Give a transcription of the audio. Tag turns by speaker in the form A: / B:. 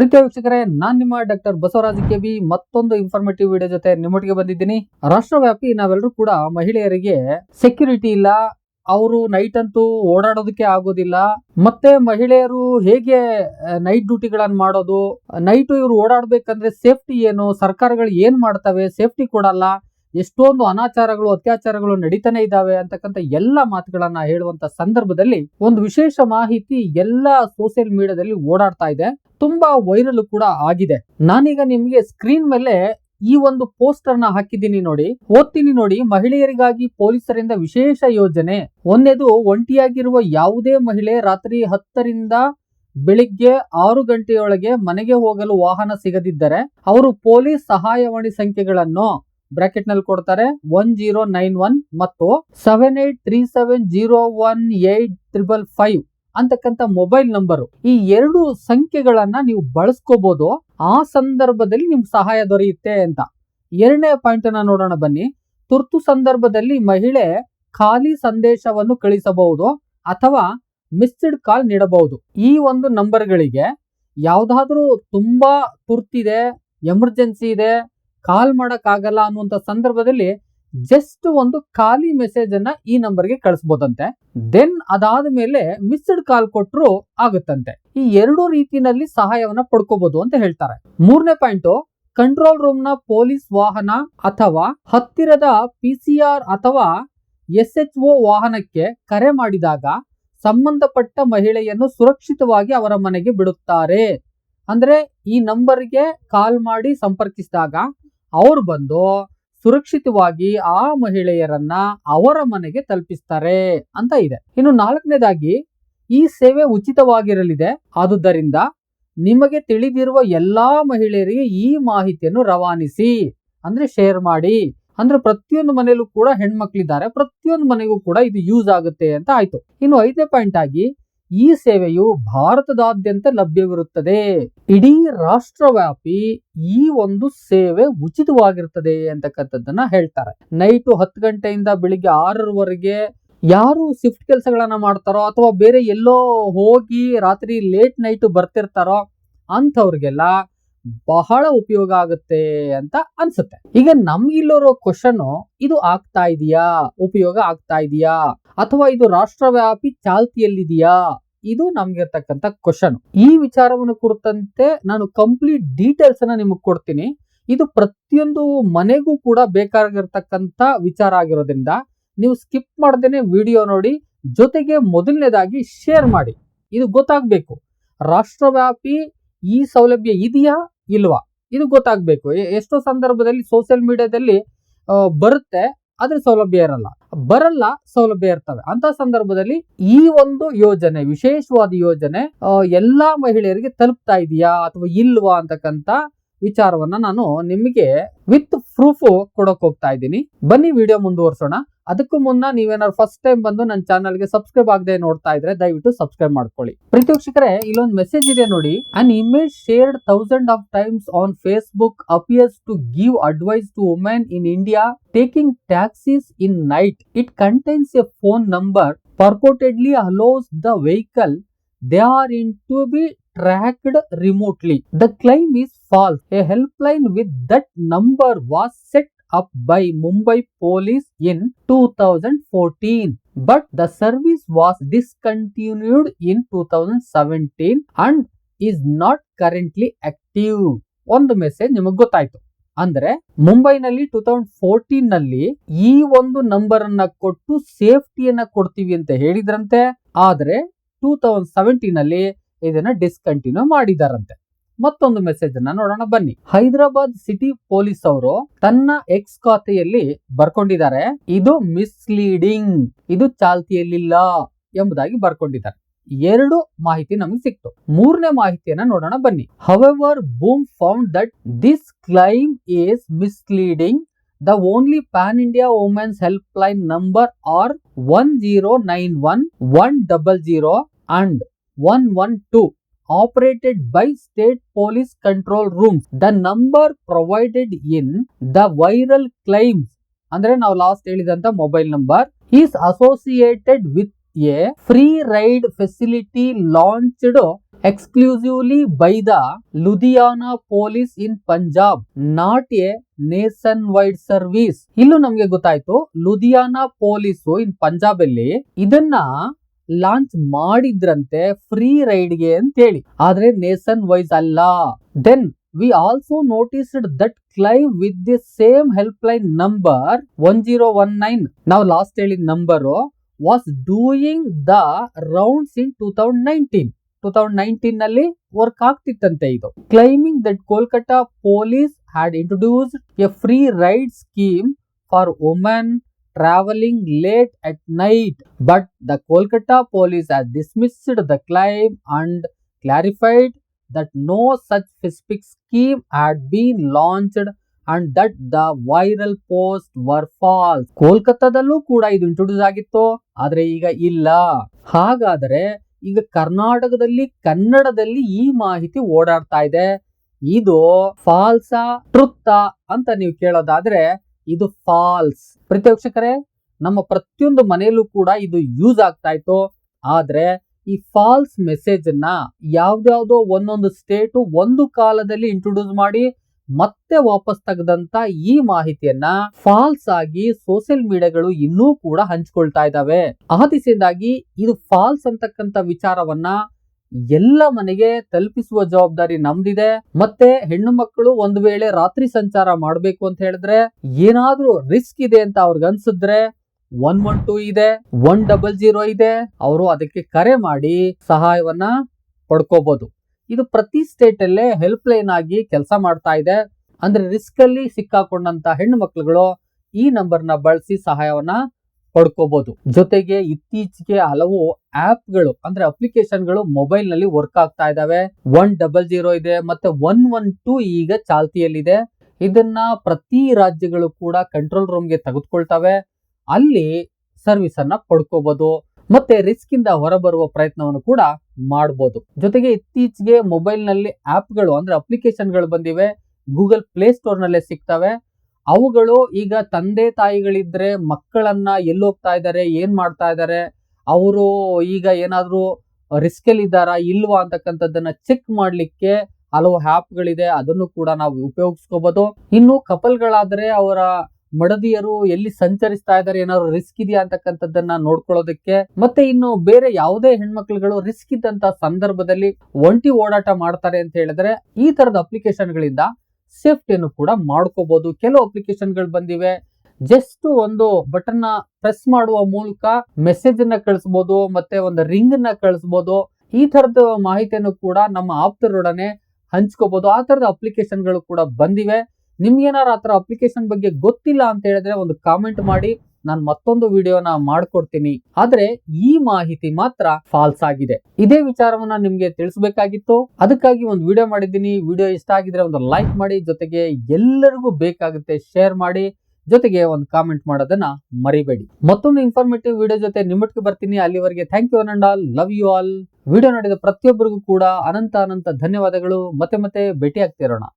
A: ಪ್ರೀತಿಯ ವೀಕ್ಷಕರೇ, ನಾನ್ ನಿಮ್ಮ ಡಾಕ್ಟರ್ ಬಸವರಾಜ ಕೆಬಿ. ಮತ್ತೊಂದು ಇನ್ಫಾರ್ಮೇಟಿವ್ ವಿಡಿಯೋ ಜೊತೆ ನಿಮ್ಮೊಟ್ಟಿಗೆ ಬಂದಿದ್ದೀನಿ. ರಾಷ್ಟ್ರವ್ಯಾಪಿ ನಾವೆಲ್ಲರೂ ಕೂಡ ಮಹಿಳೆಯರಿಗೆ ಸೆಕ್ಯೂರಿಟಿ ಇಲ್ಲ. ಅವರು ನೈಟ್ ಅಂತೂ ಓಡಾಡೋದಕ್ಕೆ ಆಗೋದಿಲ್ಲ. ಮತ್ತೆ ಮಹಿಳೆಯರು ಹೇಗೆ ನೈಟ್ ಡ್ಯೂಟಿಗಳನ್ನು ಮಾಡೋದು? ನೈಟ್ ಇವರು ಓಡಾಡಬೇಕಂದ್ರೆ ಸೇಫ್ಟಿ ಏನು? ಸರ್ಕಾರಗಳು ಏನ್ ಮಾಡ್ತವೆ? ಸೇಫ್ಟಿ ಕೊಡಲ್ಲ. ಎಷ್ಟೊಂದು ಅನಾಚಾರಗಳು, ಅತ್ಯಾಚಾರಗಳು ನಡೀತಾನೆ ಇದ್ದಾವೆ ಅಂತಕ್ಕಂಥ ಎಲ್ಲ ಮಾತುಗಳನ್ನ ಹೇಳುವಂತ ಸಂದರ್ಭದಲ್ಲಿ ಒಂದು ವಿಶೇಷ ಮಾಹಿತಿ ಎಲ್ಲ ಸೋಷಿಯಲ್ ಮೀಡಿಯಾದಲ್ಲಿ ಓಡಾಡ್ತಾ ಇದೆ. ತುಂಬಾ ವೈರಲ್ ಕೂಡ ಆಗಿದೆ. ನಾನೀಗ ನಿಮ್ಗೆ ಸ್ಕ್ರೀನ್ ಮೇಲೆ ಈ ಒಂದು ಪೋಸ್ಟರ್ನ ಹಾಕಿದ್ದೀನಿ ನೋಡಿ. ಓದ್ತೀನಿ ನೋಡಿ. ಮಹಿಳೆಯರಿಗಾಗಿ ಪೊಲೀಸರಿಂದ ವಿಶೇಷ ಯೋಜನೆ. ಒಂದೇದು, ಒಂಟಿಯಾಗಿರುವ ಯಾವುದೇ ಮಹಿಳೆ ರಾತ್ರಿ ಹತ್ತರಿಂದ ಬೆಳಿಗ್ಗೆ ಆರು ಗಂಟೆಯೊಳಗೆ ಮನೆಗೆ ಹೋಗಲು ವಾಹನ ಸಿಗದಿದ್ದರೆ ಅವರು ಪೊಲೀಸ್ ಸಹಾಯವಾಣಿ ಸಂಖ್ಯೆಗಳನ್ನು ಬ್ರಾಕೆಟ್ನಲ್ಲಿ ಕೊಡ್ತಾರೆ ಒನ್ ಜೀರೋ ನೈನ್ ಒನ್ ಮತ್ತು seven eight three seven zero one eight triple five ಅಂತಕ್ಕಂಥ ಮೊಬೈಲ್ ನಂಬರ್. ಈ ಎರಡು ಸಂಖ್ಯೆಗಳನ್ನ ನೀವು ಬಳಸ್ಕೋಬಹುದು ಆ ಸಂದರ್ಭದಲ್ಲಿ ನಿಮ್ ಸಹಾಯ ದೊರೆಯುತ್ತೆ ಅಂತ. ಎರಡನೇ ಪಾಯಿಂಟ್ ಅನ್ನ ನೋಡೋಣ ಬನ್ನಿ. ತುರ್ತು ಸಂದರ್ಭದಲ್ಲಿ ಮಹಿಳೆ ಖಾಲಿ ಸಂದೇಶವನ್ನು ಕಳಿಸಬಹುದು ಅಥವಾ ಮಿಸ್ಡ್ ಕಾಲ್ ನೀಡಬಹುದು. ಈ ಒಂದು ನಂಬರ್ಗಳಿಗೆ ಯಾವುದಾದ್ರೂ ತುಂಬಾ ತುರ್ತಿದೆ, ಎಮರ್ಜೆನ್ಸಿ ಇದೆ ಕಾಲ್ ಮಾಡಕ್ ಆಗಲ್ಲ ಅನ್ನುವಂತ ಸಂದರ್ಭದಲ್ಲಿ ಜಸ್ಟ್ ಒಂದು ಖಾಲಿ ಮೆಸೇಜ್ ಅನ್ನ ಈ ನಂಬರ್ಗೆ ಕಳಿಸ್ಬೋದಂತೆ. ದೆನ್ ಅದಾದ ಮೇಲೆ ಮಿಸ್ಡ್ ಕಾಲ್ ಕೊಟ್ಟರು ಆಗುತ್ತಂತೆ. ಈ ಎರಡು ರೀತಿನಲ್ಲಿ ಸಹಾಯವನ್ನ ಪಡ್ಕೋಬಹುದು ಅಂತ ಹೇಳ್ತಾರೆ. ಮೂರನೇ ಪಾಯಿಂಟ್ ಕಂಟ್ರೋಲ್ ರೂಮ್ನ ಪೊಲೀಸ್ ವಾಹನ ಅಥವಾ ಹತ್ತಿರದ ಪಿ ಸಿ ಆರ್ ಅಥವಾ ಎಸ್ ಎಚ್ ಒ ವಾಹನಕ್ಕೆ ಕರೆ ಮಾಡಿದಾಗ ಸಂಬಂಧಪಟ್ಟ ಮಹಿಳೆಯನ್ನು ಸುರಕ್ಷಿತವಾಗಿ ಅವರ ಮನೆಗೆ ಬಿಡುತ್ತಾರೆ. ಅಂದ್ರೆ ಈ ನಂಬರ್ಗೆ ಕಾಲ್ ಮಾಡಿ ಸಂಪರ್ಕಿಸಿದಾಗ ಅವ್ರು ಬಂದು ಸುರಕ್ಷಿತವಾಗಿ ಆ ಮಹಿಳೆಯರನ್ನ ಅವರ ಮನೆಗೆ ತಲುಪಿಸ್ತಾರೆ ಅಂತ ಇದೆ. ಇನ್ನು ನಾಲ್ಕನೇದಾಗಿ ಈ ಸೇವೆ ಉಚಿತವಾಗಿರಲಿದೆ. ಆದುದರಿಂದ ನಿಮಗೆ ತಿಳಿದಿರುವ ಎಲ್ಲಾ ಮಹಿಳೆಯರಿಗೆ ಈ ಮಾಹಿತಿಯನ್ನು ರವಾನಿಸಿ, ಅಂದ್ರೆ ಶೇರ್ ಮಾಡಿ, ಅಂದ್ರೆ ಪ್ರತಿಯೊಂದು ಮನೆಯಲ್ಲೂ ಕೂಡ ಹೆಣ್ಮಕ್ಳಿದ್ದಾರೆ, ಪ್ರತಿಯೊಂದು ಮನೆಗೂ ಕೂಡ ಇದು ಯೂಸ್ ಆಗುತ್ತೆ ಅಂತ ಆಯ್ತು. ಇನ್ನು ಐದನೇ ಪಾಯಿಂಟ್ ಆಗಿ ಈ ಸೇವೆಯು ಭಾರತದಾದ್ಯಂತ ಲಭ್ಯವಿರುತ್ತದೆ. ಇಡೀ ರಾಷ್ಟ್ರವ್ಯಾಪಿ ಈ ಒಂದು ಸೇವೆ ಉಚಿತವಾಗಿರುತ್ತದೆ ಅಂತಕ್ಕಂಥದ್ದನ್ನ ಹೇಳ್ತಾರೆ. ನೈಟು ಹತ್ತು ಗಂಟೆಯಿಂದ ಬೆಳಿಗ್ಗೆ ಆರರವರೆಗೆ ಯಾರು ಶಿಫ್ಟ್ ಕೆಲಸಗಳನ್ನ ಮಾಡ್ತಾರೋ ಅಥವಾ ಬೇರೆ ಎಲ್ಲೋ ಹೋಗಿ ರಾತ್ರಿ ಲೇಟ್ ನೈಟ್ ಬರ್ತಿರ್ತಾರೋ ಅಂಥವ್ರಿಗೆಲ್ಲ ಬಹಳ ಉಪಯೋಗ ಆಗುತ್ತೆ ಅಂತ ಅನ್ಸುತ್ತೆ. ಈಗ ನಮ್ಗಿಲ್ಲಿರೋ ಕ್ವಶನ್ ಇದು ಆಗ್ತಾ ಇದೆಯಾ? ಉಪಯೋಗ ಆಗ್ತಾ ಇದೆಯಾ? ಅಥವಾ ಇದು ರಾಷ್ಟ್ರವ್ಯಾಪಿ ಚಾಲ್ತಿಯಲ್ಲಿದೆಯಾ? ಇದು ನಮ್ಗಿರ್ತಕ್ಕಂಥ ಕ್ವಶನ್ ಈ ವಿಚಾರವನ್ನು ಕುರಿತಂತೆ ನಾನು ಕಂಪ್ಲೀಟ್ ಡೀಟೇಲ್ಸ್ ಅನ್ನ ನಿಮಗೆ ಕೊಡ್ತೀನಿ. ಇದು ಪ್ರತಿಯೊಂದು ಮನೆಗೂ ಕೂಡ ಬೇಕಾಗಿರ್ತಕ್ಕಂಥ ವಿಚಾರ ಆಗಿರೋದ್ರಿಂದ ನೀವು ಸ್ಕಿಪ್ ಮಾಡ್ದೇನೆ ವಿಡಿಯೋ ನೋಡಿ, ಜೊತೆಗೆ ಮೊದಲನೇದಾಗಿ ಶೇರ್ ಮಾಡಿ. ಇದು ಗೊತ್ತಾಗ್ಬೇಕು. ರಾಷ್ಟ್ರವ್ಯಾಪಿ ಈ ಸೌಲಭ್ಯ ಇದೆಯಾ ಇಲ್ವಾ? ಇದು ಗೊತ್ತಾಗಬೇಕು. ಎಷ್ಟೋ ಸಂದರ್ಭದಲ್ಲಿ ಸೋಷಿಯಲ್ ಮೀಡಿಯಾದಲ್ಲಿ ಬರುತ್ತೆ, ಆದರೆ ಸೌಲಭ್ಯ ಇರಲ್ಲ. ಬರಲ್ಲ, ಸೌಲಭ್ಯ ಇರ್ತವೆ. ಅಂತ ಸಂದರ್ಭದಲ್ಲಿ ಈ ಒಂದು ಯೋಜನೆ, ವಿಶೇಷವಾದ ಯೋಜನೆ ಎಲ್ಲಾ ಮಹಿಳೆಯರಿಗೆ ತಲುಪ್ತಾ ಇದೆಯಾ ಅಥವಾ ಇಲ್ವಾ ಅಂತಕ್ಕಂತ ವಿಚಾರವನ್ನ ನಾನು ನಿಮಗೆ ವಿತ್ ಪ್ರೂಫ್ ಕೊಡಕ್ ಹೋಗ್ತಾ ಇದ್ದೀನಿ. ಬನ್ನಿ ವಿಡಿಯೋ ಮುಂದುವರ್ಸೋಣ. ಅದಕ್ಕೂ ಮುನ್ನ ನೀವೇನಾದ್ರು ಫಸ್ಟ್ ಟೈಮ್ ಬಂದು ನನ್ನ ಚಾನಲ್ಗೆ ಸಬ್ಸ್ಕ್ರೈಬ್ ಆಗದೆ ನೋಡ್ತಾ ಇದ್ರೆ ದಯವಿಟ್ಟು ಸಬ್ಸ್ಕ್ರೈಬ್ ಮಾಡ್ಕೊಳ್ಳಿ. ಪ್ರೀತಿಕ್ಷಕರೇ ಇಲ್ಲೊಂದು ಮೆಸೇಜ್ ಇದೆ ನೋಡಿ. An image shared thousand of times on Facebook appears to give advice to women in India taking taxis in night it contains a phone number purportedly allows the vehicle they are in to be tracked remotely the claim claim false a help line with that number was set up by Mumbai police in 2014. But the service was discontinued in 2017 and is not currently active. ಒಂದು message ನಿಮಗೆ ಗೊತ್ತಾಯ್ತು ಅಂದ್ರೆ ಮುಂಬೈನಲ್ಲಿ two thousand ಫೋರ್ಟೀನ್ನಲ್ಲಿ ಈ ಒಂದು number ಅನ್ನ ಕೊಟ್ಟು ಸೇಫ್ಟಿಯನ್ನ ಕೊಡ್ತೀವಿ ಅಂತ ಹೇಳಿದ್ರಂತೆ ಆದ್ರೆ ಟೂ ತೌಸಂಡ್ ಸೆವೆಂಟೀನ್ ಅಲ್ಲಿ ಇದನ್ನ ಡಿಸ್ಕಂಟಿನ್ಯೂ ಮಾಡಿದಾರಂತೆ ಮತ್ತೊಂದು ಮೆಸೇಜ್ ಅನ್ನ ನೋಡೋಣ, ಬನ್ನಿ. ಹೈದರಾಬಾದ್ ಸಿಟಿ ಪೊಲೀಸ್ ಅವರು ತನ್ನ ಎಕ್ಸ್ ಖಾತೆಯಲ್ಲಿ ಬರ್ಕೊಂಡಿದ್ದಾರೆ. ಇದು ಮಿಸ್ಲೀಡಿಂಗ್ ಇದು ಚಾಲ್ತಿಯಲ್ಲಿಲ್ಲ ಎಂಬುದಾಗಿ ಬರ್ಕೊಂಡಿದ್ದಾರೆ. ಎರಡು ಮಾಹಿತಿ ನಮಗೆ ಸಿಕ್ತು. ಮೂರನೇ ಮಾಹಿತಿಯನ್ನ ನೋಡೋಣ, ಬನ್ನಿ. However Boom found that this claim is misleading the only pan India women's help line number are one zero nine one one double zero and one one two operated by state police control rooms. The number provided in the viral claims ಅಂದ್ರೆ ನಾವು last ಹೇಳಿದಂತ mobile number is associated with a free ride facility launched exclusively by the Ludhiana police in Punjab not a nationwide service ಇಲ್ಲೂ ನಮ್ಗೆ ಗೊತ್ತಾಯ್ತು Ludhiana police ಇನ್ ಪಂಜಾಬ್ ಅಲ್ಲಿ ಇದನ್ನ launch ಮಾಡಿದ್ರಂತೆ free ರೈಡ್ಗೆ ಅಂತೇಳಿ. ಆದ್ರೆ ನೇಷನ್ ವೈಸ್ ಅಲ್ಲ. Then we also noticed that claim with the same help line number one zero one nine. ನಾವು ಲಾಸ್ಟ್ ಹೇಳಿದ number was doing the rounds in two thousand nineteen. Two thousand ನೈನ್ಟೀನ್ನಲ್ಲಿ work ಆಗ್ತಿತ್ತಂತೆ ಇದು. Claiming that Kolkata police had introduced a free ride scheme for women travelling late at night but the Kolkata police has dismissed the claim and clarified that no such specific scheme had been launched and that the viral post were false ಕೋಲ್ಕತ್ತಾದಲ್ಲೂ ಕೂಡ ಇದು introduce ಆಗಿತ್ತು, ಆದ್ರೆ ಈಗ ಇಲ್ಲ. ಹಾಗಾದರೆ ಈಗ ಕರ್ನಾಟಕದಲ್ಲಿ, ಕನ್ನಡದಲ್ಲಿ ಈ ಮಾಹಿತಿ ಓಡಾಡ್ತಾ ಇದೆ. ಇದು ಫಾಲ್ಸಾ ಟ್ರುತ್ತ ಅಂತ ನೀವು ಕೇಳೋದಾದ್ರೆ ಇದು ಫಾಲ್ಸ್ ಪ್ರತ್ಯಕ್ಷಕರೇ, ನಮ್ಮ ಪ್ರತಿಯೊಂದು ಮನೆಯಲ್ಲೂ ಕೂಡ ಇದು ಯೂಸ್ ಆಗ್ತಾ ಇತ್ತು ಆದ್ರೆ ಈ ಫಾಲ್ಸ್ ಮೆಸೇಜ್ ಅನ್ನ ಯಾವ್ದಾವ್ದೋ ಒಂದೊಂದು ಸ್ಟೇಟ್ ಒಂದು ಕಾಲದಲ್ಲಿ ಇಂಟ್ರೊಡ್ಯೂಸ್ ಮಾಡಿ ಮತ್ತೆ ವಾಪಸ್ ತೆಗೆದಂತ ಈ ಮಾಹಿತಿಯನ್ನ ಫಾಲ್ಸ್ ಆಗಿ ಸೋಷಿಯಲ್ ಮೀಡಿಯಾಗಳು ಇನ್ನೂ ಕೂಡ ಹಂಚ್ಕೊಳ್ತಾ ಇದ್ದಾವೆ. ಆ ದಿಸೆಯಿಂದಾಗಿ ಇದು ಫಾಲ್ಸ್ ಅಂತಕ್ಕಂತ ವಿಚಾರವನ್ನ ಎಲ್ಲ ಮನೆಗೆ ತಲುಪಿಸುವ ಜವಾಬ್ದಾರಿ ನಮ್ದಿದೆ. ಮತ್ತೆ ಹೆಣ್ಣು ಮಕ್ಕಳು ಒಂದು ವೇಳೆ ರಾತ್ರಿ ಸಂಚಾರ ಮಾಡಬೇಕು ಅಂತ ಹೇಳಿದ್ರೆ ಏನಾದ್ರೂ ರಿಸ್ಕ್ ಇದೆ ಅಂತ ಅವ್ರಿಗೆ ಅನ್ಸಿದ್ರೆ ಒನ್ ಒನ್ ಟೂ ಇದೆ ಒನ್ ಡಬಲ್ ಜೀರೋ ಇದೆ. ಅವರು ಅದಕ್ಕೆ ಕರೆ ಮಾಡಿ ಸಹಾಯವನ್ನ ಪಡ್ಕೋಬಹುದು ಇದು ಪ್ರತಿ ಸ್ಟೇಟ್ ಅಲ್ಲೇ ಹೆಲ್ಪ್ ಲೈನ್ ಆಗಿ ಕೆಲಸ ಮಾಡ್ತಾ ಇದೆ. ಅಂದ್ರೆ ರಿಸ್ಕ್ ಅಲ್ಲಿ ಸಿಕ್ಕಾಕೊಂಡಂತ ಹೆಣ್ಣು ಮಕ್ಕಳುಗಳು ಈ ನಂಬರ್ನ ಬಳಸಿ ಸಹಾಯವನ್ನ ಪಡ್ಕೋಬಹುದು ಜೊತೆಗೆ ಇತ್ತೀಚೆಗೆ ಹಲವು ಆಪ್ಗಳು ಅಂದ್ರೆ ಅಪ್ಲಿಕೇಶನ್ಗಳು ಮೊಬೈಲ್ನಲ್ಲಿ ವರ್ಕ್ ಆಗ್ತಾ ಇದಾವೆ ಒನ್ ಡಬಲ್ ಜೀರೋ ಇದೆ ಮತ್ತೆ ಒನ್ ಒನ್ ಟೂ ಈಗ ಚಾಲ್ತಿಯಲ್ಲಿದೆ. ಇದನ್ನ ಪ್ರತಿ ರಾಜ್ಯಗಳು ಕೂಡ ಕಂಟ್ರೋಲ್ ರೂಮ್ಗೆ ತೆಗೆದುಕೊಳ್ತವೆ. ಅಲ್ಲಿ ಸರ್ವಿಸ್ ಅನ್ನ ಪಡ್ಕೋಬಹುದು ಮತ್ತೆ ರಿಸ್ಕ್ ಇಂದ ಹೊರಬರುವ ಪ್ರಯತ್ನವನ್ನು ಕೂಡ ಮಾಡಬಹುದು ಜೊತೆಗೆ ಇತ್ತೀಚೆಗೆ ಮೊಬೈಲ್ನಲ್ಲಿ ಗಳು ಅಂದ್ರೆ ಅಪ್ಲಿಕೇಶನ್ಗಳು ಬಂದಿವೆ. ಗೂಗಲ್ ಪ್ಲೇ ಸ್ಟೋರ್ ನಲ್ಲೇ ಸಿಗ್ತವೆ. ಅವುಗಳು ಈಗ ತಂದೆ ತಾಯಿಗಳಿದ್ರೆ ಮಕ್ಕಳನ್ನ ಎಲ್ಲಿ ಹೋಗ್ತಾ ಇದ್ದಾರೆ ಏನ್ ಮಾಡ್ತಾ ಇದ್ದಾರೆ ಅವರು ಈಗ ಏನಾದ್ರೂ ರಿಸ್ಕ್ ಅಲ್ಲಿ ಇದ್ದಾರಾ, ಇಲ್ವಾ ಅಂತಕ್ಕಂಥದ್ದನ್ನ ಚೆಕ್ ಮಾಡ್ಲಿಕ್ಕೆ ಹಲವು ಗಳಿದೆ. ಅದನ್ನು ಕೂಡ ನಾವು ಉಪಯೋಗಿಸ್ಕೋಬಹುದು ಇನ್ನು ಕಪಲ್ಗಳಾದ್ರೆ ಅವರ ಮಡದಿಯರು ಎಲ್ಲಿ ಸಂಚರಿಸ್ತಾ ಇದ್ದಾರೆ ಏನಾದ್ರು ರಿಸ್ಕ್ ಇದೆಯಾ ಅಂತಕ್ಕಂಥದ್ದನ್ನ ನೋಡ್ಕೊಳ್ಳೋದಕ್ಕೆ. ಮತ್ತೆ ಇನ್ನು ಬೇರೆ ಯಾವುದೇ ಹೆಣ್ಮಕ್ಳುಗಳು ರಿಸ್ಕ್ ಇದ್ದಂತ ಸಂದರ್ಭದಲ್ಲಿ ಒಂಟಿ ಓಡಾಟ ಮಾಡ್ತಾರೆ ಅಂತ ಹೇಳಿದ್ರೆ ಈ ತರದ ಅಪ್ಲಿಕೇಶನ್ಗಳಿಂದ ಸೇಫ್ಟಿಯನ್ನು ಕೂಡ ಮಾಡ್ಕೋಬಹುದು ಕೆಲವು ಅಪ್ಲಿಕೇಶನ್ಗಳು ಬಂದಿವೆ. ಜಸ್ಟ್ ಒಂದು ಬಟನ್ನ ಪ್ರೆಸ್ ಮಾಡುವ ಮೂಲಕ ಮೆಸೇಜ್ ಅನ್ನ ಕಳಿಸಬಹುದು ಮತ್ತೆ ಒಂದು ರಿಂಗ್ ಅನ್ನ ಕಳಿಸಬಹುದು ಈ ತರದ ಮಾಹಿತಿಯನ್ನು ಕೂಡ ನಮ್ಮ ಆಪ್ತರೊಡನೆ ಹಂಚ್ಕೋಬಹುದು ಆ ತರದ ಅಪ್ಲಿಕೇಶನ್ಗಳು ಕೂಡ ಬಂದಿವೆ. ನಿಮ್ಗೇನಾರು ಆ ತರ ಅಪ್ಲಿಕೇಶನ್ ಬಗ್ಗೆ ಗೊತ್ತಿಲ್ಲ ಅಂತ ಹೇಳಿದ್ರೆ ಒಂದು ಕಾಮೆಂಟ್ ಮಾಡಿ. ನಾನು ಮತ್ತೊಂದು ವಿಡಿಯೋನ ಮಾಡ್ಕೊಡ್ತೀನಿ. ಆದ್ರೆ ಈ ಮಾಹಿತಿ ಮಾತ್ರ ಫಾಲ್ಸ್ ಆಗಿದೆ. ಇದೇ ವಿಚಾರವನ್ನ ನಿಮ್ಗೆ ತಿಳಿಸಬೇಕಾಗಿತ್ತು. ಅದಕ್ಕಾಗಿ ಒಂದು ವಿಡಿಯೋ ಮಾಡಿದ್ದೀನಿ. ವಿಡಿಯೋ ಇಷ್ಟ ಆಗಿದ್ರೆ ಒಂದು ಲೈಕ್ ಮಾಡಿ, ಜೊತೆಗೆ ಎಲ್ಲರಿಗೂ ಬೇಕಾಗುತ್ತೆ ಶೇರ್ ಮಾಡಿ, ಜೊತೆಗೆ ಒಂದು ಕಾಮೆಂಟ್ ಮಾಡೋದನ್ನ ಮರಿಬೇಡಿ. ಮತ್ತೊಂದು ಇನ್ಫಾರ್ಮೇಟಿವ್ ವಿಡಿಯೋ ಜೊತೆ ನಿಮ್ಮೊಟ್ಟಿಗೆ ಬರ್ತೀನಿ. ಅಲ್ಲಿವರೆಗೆ thank you and all love you all video ನೋಡಿದ ಪ್ರತಿಯೊಬ್ಬರಿಗೂ ಕೂಡ ಅನಂತ ಅನಂತ ಧನ್ಯವಾದಗಳು. ಮತ್ತೆ ಮತ್ತೆ ಭೇಟಿ ಆಗ್ತಿರೋಣ